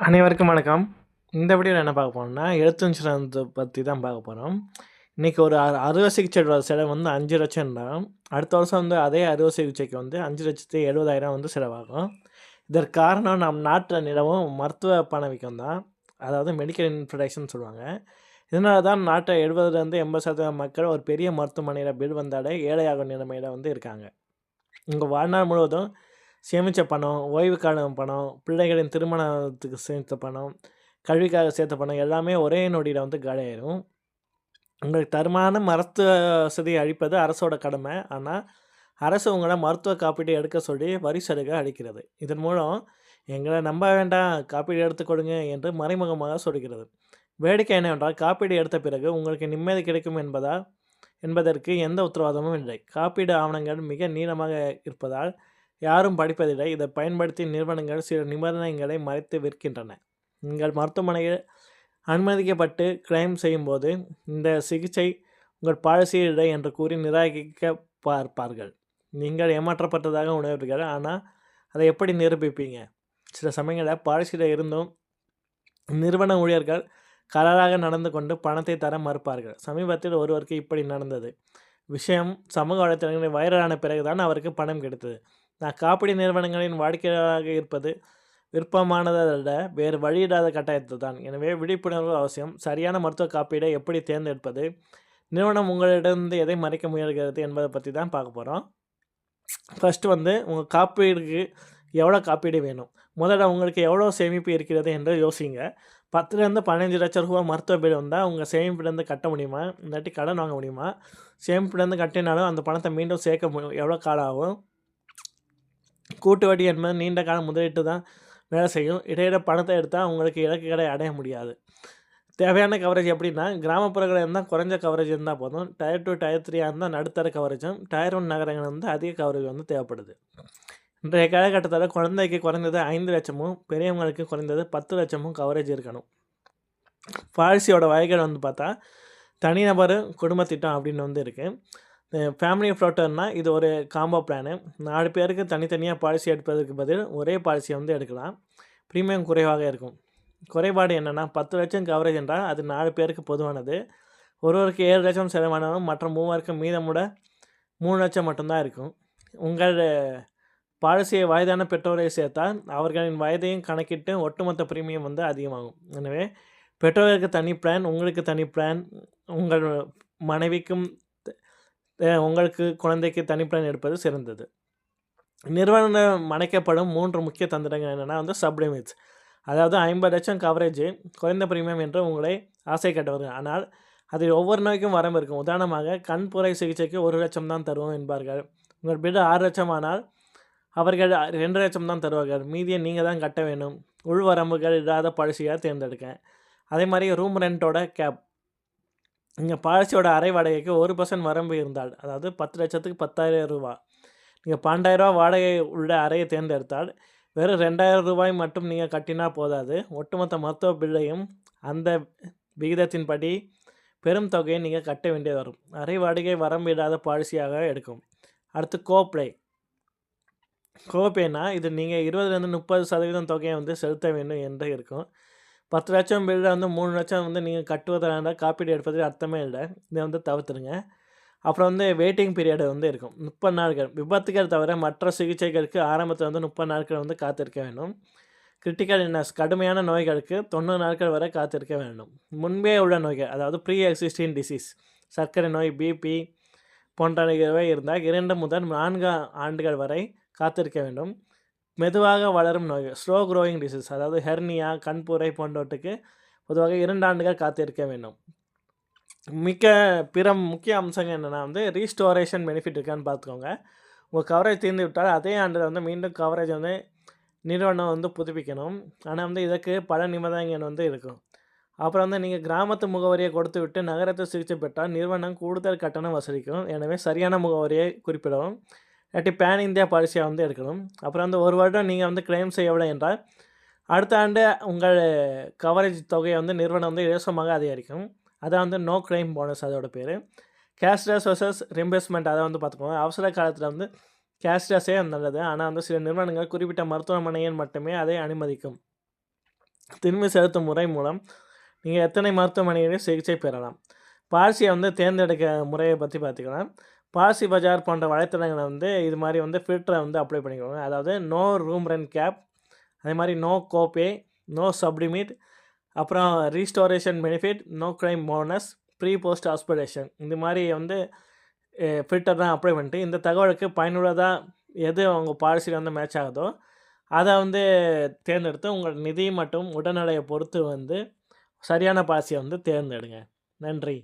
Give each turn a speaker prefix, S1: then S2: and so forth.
S1: அனைவருக்கும் வணக்கம். இந்த வீடியோவில் என்ன பார்க்க போறோம்னா, எழுத்து இன்சூரன்ஸ் பற்றி தான் பார்க்க போகிறோம் இன்றைக்கி ஒரு அ அறுவை சிகிச்சை செலவு வந்து 5,00,000 அடுத்த வருஷம் வந்து அதே அறுவை சிகிச்சைக்கு வந்து 5,70,000 வந்து செலவாகும். இதற்கு காரணம் நம் நாட்டில் நிலவும் மருத்துவ பணவீக்கம் தான். அதாவது மெடிக்கல் இன்ஃப்ரடக்ஷன் சொல்லுவாங்க. இதனால தான் நாட்டை எழுபதுலேருந்து எண்பது சதவீதம் மக்கள் ஒரு பெரிய மருத்துவமனையில் பில் வந்தாலே ஏழையாகும் நிலைமையில் வந்து இருக்காங்க. இங்கே வாழ்நாள் முழுவதும் சேமித்த பணம், ஓய்வுக்கான பணம், பிள்ளைகளின் திருமணத்துக்கு சேர்த்த பணம், கல்விக்காக சேர்த்த பணம் எல்லாமே ஒரே நொடியில் வந்து காலியாயிரும். உங்களுக்கு தருமான மருத்துவ வசதி அளிப்பது அரசோட கடமை. ஆனால் அரசு உங்களை மருத்துவ காப்பீடு எடுக்க சொல்லி வரி சலுகை அளிக்கிறது. இதன் மூலம் எங்களை நம்ப வேண்டாம், காப்பீடு எடுத்து கொடுங்க என்று மறைமுகமாக சொல்கிறது. வேடிக்கை என்னவென்றால், காப்பீடு எடுத்த பிறகு உங்களுக்கு நிம்மதி கிடைக்கும் என்பதால் என்பதற்கு எந்த உத்தரவாதமும் இல்லை. காப்பீடு ஆவணங்கள் மிக நீளமாக இருப்பதால் யாரும் படிப்பதில்லை. இதை பயன்படுத்தி நிறுவனங்கள் சில நிபந்தனைகளை மறைத்து விற்கின்றன. நீங்கள் மருத்துவமனையில் அனுமதிக்கப்பட்டு கிளைம் செய்யும்போது, இந்த சிகிச்சை உங்கள் பாலிசியில் இல்லை என்று கூறி நிராகரிக்க பார்ப்பார்கள். நீங்கள் ஏமாற்றப்பட்டதாக உணர்வீர்கள். ஆனால் அதை எப்படி நிரூபிப்பீங்க? சில சமயங்களில் பாலிசியில் இருந்தும் நிறுவன ஊழியர்கள் கலராக நடந்து கொண்டு பணத்தை தர மறுப்பார்கள். சமீபத்தில் ஒருவருக்கு இப்படி நடந்தது. விஷயம் சமூக வலைத்தளங்களில் வைரலான பிறகு தான் அவருக்கு பணம் கிடைத்தது. "நான் காப்பீடு நிறுவனங்களின் வாடிக்கையாளராக இருப்பது விருப்பமானதல்ல, வேறு வழியில்லாத கட்டாயத்தை தான். எனவே விழிப்புணர்வு அவசியம். சரியான மருத்துவ காப்பீடை எப்படி தேர்ந்தெடுப்பது? நிறுவனம் உங்களிடமிருந்து எதை மறைக்க முயல்கிறது என்பதை பற்றி தான் பார்க்க போகிறோம் ஃபஸ்ட்டு வந்து உங்கள் காப்பீடுக்கு எவ்வளோ காப்பீடு வேணும்? முதல்ல உங்களுக்கு எவ்வளோ சேமிப்பு இருக்கிறது என்று யோசிங்க. பத்துலேருந்து பதினஞ்சு லட்சம் ரூபா மருத்துவ பில் வந்தால் உங்கள் சேமிப்புலேருந்து கட்ட முடியுமா? இல்லாட்டி கடன் வாங்க முடியுமா? சேமிப்புலேருந்து கட்டினாலும் அந்த பணத்தை மீண்டும் சேர்க்க எவ்வளோ காலம் ஆகும்? கூட்டு வட்டி என்பது நீண்ட கால முதலீட்டு தான் வேலை செய்யும். இடையிட பணத்தை எடுத்தால் உங்களுக்கு இலக்குகளை அடைய முடியாது. தேவையான கவரேஜ் எப்படின்னா, கிராமப்புறங்களில் இருந்தால் குறைஞ்ச கவரேஜ் இருந்தால் போதும். டயர் டூ டயர் த்ரீயாக இருந்தால் நடுத்தர கவரேஜும், டயர் ஒன் நகரங்கள் வந்து அதிக கவரேஜ் வந்து தேவைப்படுது. இன்றைய காலகட்டத்தில் குழந்தைக்கு குறைந்தது 5,00,000மும், பெரியவங்களுக்கு குறைந்தது பத்து லட்சமும் கவரேஜ் இருக்கணும். பாலிசியோட வகைகள் வந்து பார்த்தா, தனிநபர் குடும்ப திட்டம் அப்படின்னு வந்து இருக்குது ஃபேமிலி ஃப்ளோட்டர்னா இது ஒரு காம்போ பிளானு. நாலு பேருக்கு தனித்தனியாக பாலிசி எடுப்பதற்கு பதில் ஒரே பாலிசியை வந்து எடுக்கலாம். ப்ரீமியம் குறைவாக இருக்கும். குறைபாடு என்னென்னா பத்து லட்சம் கவரேஜ் என்றால் அது நாலு பேருக்கு பொதுவானது. ஒருவருக்கு ஏழு லட்சம் செலவானாலும் மற்ற மூவருக்கு மீதமுட மூணு லட்சம் மட்டும்தான் இருக்கும். உங்கள் பாலிசியை வயதான பெற்றோரை சேர்த்தால், அவர்களின் வயதையும் கணக்கிட்டு ஒட்டுமொத்த பிரீமியம் வந்து அதிகமாகும். எனவே, பெற்றோருக்கு தனி பிளான், உங்களுக்கு தனி பிளான், உங்கள் மனைவிக்கும் உங்களுக்கு குழந்தைக்கு தனி எடுப்பது சிறந்தது. நிறுவனம் அணைக்கப்படும் மூன்று முக்கிய தந்திரங்கள் என்னென்னா வந்து சப் அதாவது அதாவது 50,00,000 கவரேஜ் குறைந்த பிரீமியம் என்று உங்களை ஆசை கட்டவர்கள் ஆனால், அதில் ஒவ்வொரு நோய்க்கும் வரம்பு இருக்கும். உதாரணமாக, கண் புரை சிகிச்சைக்கு 1,00,000 தான் தருவோம் என்பார்கள். உங்கள் பில் 6,00,000 ஆனால், அவர்கள் 2,00,000 தான் தருவார்கள். மீதியை நீங்கள் தான் கட்ட வேண்டும். உள் வரம்புகள் இல்லாத பாலிசியா தேர்ந்தெடுக்க. அதே மாதிரி ரூம் ரெண்ட்டோட கேப். நீங்கள் பாலிசியோட அறை வாடகைக்கு ஒரு பர்சன்ட் வரம்பு இருந்தால், அதாவது 10,00,000க்கு ரூ. 10,000 நீங்க ரூ. 12,000 வாடகை உள்ள அறையை தேர்ந்தெடுத்தால், வெறும் ரெண்டாயிரம் ரூபாய் மட்டும் நீங்கள் கட்டினா போதாது. ஒட்டுமொத்த மருத்துவ பில்லையும் அந்த விகிதத்தின்படி பெரும் தொகையை நீங்கள் கட்ட வேண்டியது வரும். அறை வாடகை வரம்பு இல்லாத பாலிசியாக எடுக்கும். அடுத்து கோ-பே. இது நீங்கள் இருபதுலேருந்து முப்பது சதவீதம் தொகையை வந்து செலுத்த வேண்டும் என்று இருக்கும். 10,00,000 பில்ல வந்து மூணு லட்சம் வந்து நீங்கள் கட்டுவதாக காப்பீடு எடுப்பதில் அர்த்தமே இல்லை இதை வந்து தவிர்த்துருங்க. அப்புறம் வந்து வெயிட்டிங் பீரியடு வந்து இருக்கும். 30 நாட்கள். விபத்துகள் தவிர மற்ற சிகிச்சைகளுக்கு ஆரம்பத்தில் வந்து 30 நாட்கள் வந்து காத்திருக்க வேண்டும். கிரிட்டிக்கல் இல்னஸ் கடுமையான நோய்களுக்கு 90 நாட்கள் வரை காத்திருக்க வேண்டும். முன்பே உள்ள நோய்கள், அதாவது ப்ரீ எக்ஸிஸ்டிங் டிசீஸ் சர்க்கரை நோய், பி.பி போன்றவை இருந்தால் இரண்டு முதல் நான்கு ஆண்டுகள் வரை காத்திருக்க வேண்டும். மெதுவாக வளரும் நோய் ஸ்லோ க்ரோயிங் டிசீஸ் அதாவது ஹெர்னியா, கண்புரை போன்றவற்றுக்கு பொதுவாக இரண்டு ஆண்டுகள் காத்திருக்க வேண்டும். மிக்க பிற முக்கிய அம்சங்கள் என்னன்னா வந்து ரீஸ்டோரேஷன் பெனிஃபிட் இருக்கான்னு பார்த்துக்கோங்க. உங்கள் கவரேஜ் தீர்ந்து விட்டால் அதே ஆண்டில் வந்து மீண்டும் கவரேஜ் வந்து நிறுவனம் வந்து புதுப்பிக்கணும். ஆனால் வந்து இதற்கு பல நிபந்தனைகள் வந்து இருக்கும். அப்புறம் வந்து நீங்கள் கிராமத்து முகவரியை கொடுத்து விட்டு நகரத்தில் சிகிச்சை பெற்றால் நிறுவனம் கூடுதல் கட்டணம் வசூலிக்கும். எனவே சரியான முகவரியை குறிப்பிடவும். இல்லாட்டி பேன் இந்தியா பாலிசியாக வந்து எடுக்கணும். அப்புறம் வந்து ஒரு வருடம் நீங்கள் வந்து கிளைம் செய்யவில்லை என்றால், அடுத்த ஆண்டு உங்கள் கவரேஜ் தொகையை வந்து நிறுவனம் வந்து இலவசமாக அதிகரிக்கும். அதான் வந்து நோ கிளைம் போனஸ் அதோட பேர் கேஷ்லெஸ் வர்சஸ் ரிம்பேஸ்மெண்ட் அதை வந்து பார்த்துக்கோங்க. அவசர காலத்தில் வந்து கேஷ்லெஸ்ஸே நல்லது. ஆனால் வந்து சில நிறுவனங்கள் குறிப்பிட்ட மருத்துவமனையில் மட்டுமே அதை அனுமதிக்கும். திரும்பி செலுத்தும் முறை மூலம் நீங்கள் எத்தனை மருத்துவமனைகளில் சிகிச்சை பெறலாம் பாலிசியை வந்து தேர்ந்தெடுக்க முறையை பற்றி பார்த்துக்கலாம் பாசி பஜார் போன்ற வலைத்தளங்களை வந்து இது மாதிரி வந்து ஃபில்டரை வந்து அப்ளை பண்ணிக்கோங்க. அதாவது நோ ரூம் ரெண்ட் கேப் அதே மாதிரி நோ கோபே நோ சப்டிமிட் அப்புறம் restoration benefit no claim bonus pre post hospitalisation இந்த மாதிரி வந்து ஃபில்டர் தான் அப்ளை பண்ணிட்டு இந்த தகவலுக்கு பயனுள்ளதாக எது அவங்க பாலிசியில் வந்து மேட்ச் ஆகுதோ அதை வந்து தேர்ந்தெடுத்து உங்கள் நிதி மற்றும் உடல்நிலையை பொறுத்து வந்து சரியான பாலிசியை வந்து தேர்ந்தெடுங்க. நன்றி.